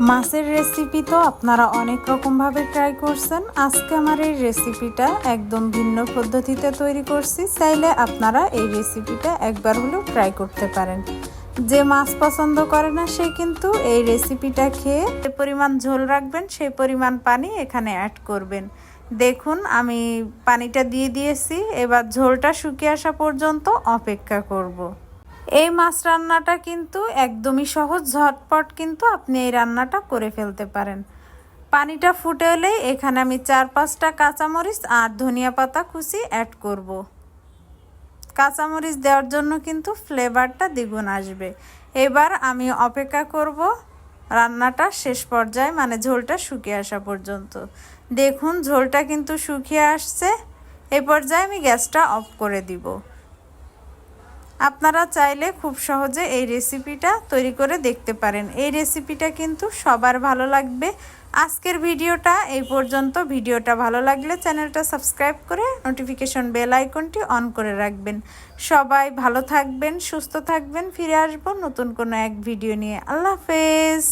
মাছের রেসিপি তো আপনারা অনেক রকমভাবে ট্রাই করছেন। আজকে আমার এই রেসিপিটা একদম ভিন্ন পদ্ধতিতে তৈরি করছি। চাইলে আপনারা এই রেসিপিটা একবার হলেও ট্রাই করতে পারেন। যে মাছ পছন্দ করে না, সে কিন্তু এই রেসিপিটা খেয়ে যে পরিমাণ ঝোল রাখবেন, সেই পরিমাণ পানি এখানে অ্যাড করবেন। দেখুন, আমি পানিটা দিয়ে দিয়েছি। এবার ঝোলটা শুকিয়ে আসা পর্যন্ত অপেক্ষা করব। এই মাছ রান্নাটা কিন্তু একদমই সহজ, ঝটপট কিন্তু আপনি এই রান্নাটা করে ফেলতে পারেন। পানিটা ফুটে এলে এখানে আমি চার পাঁচটা কাঁচামরিচ আর ধনিয়া পাতা কুচি অ্যাড করব। কাঁচামরিচ দেওয়ার জন্য কিন্তু ফ্লেভারটা দ্বিগুণ আসবে। এবার আমি অপেক্ষা করব রান্নাটা শেষ পর্যায়ে মানে ঝোলটা শুকিয়ে আসা পর্যন্ত। দেখুন, ঝোলটা কিন্তু শুকিয়ে আসছে। এ পর্যায়ে আমি গ্যাসটা অফ করে দিব। আপনারা চাইলে খুব সহজে এই রেসিপিটা তৈরি করে দেখতে পারেন। এই রেসিপিটা কিন্তু সবার ভালো লাগবে। আজকের ভিডিওটা এই পর্যন্ত। ভিডিওটা ভালো লাগলে চ্যানেলটা সাবস্ক্রাইব করে নোটিফিকেশন বেল আইকনটি অন করে রাখবেন। সবাই ভালো থাকবেন, সুস্থ থাকবেন। ফিরে আসব নতুন কোনো এক ভিডিও নিয়ে। আল্লাহ হাফেজ।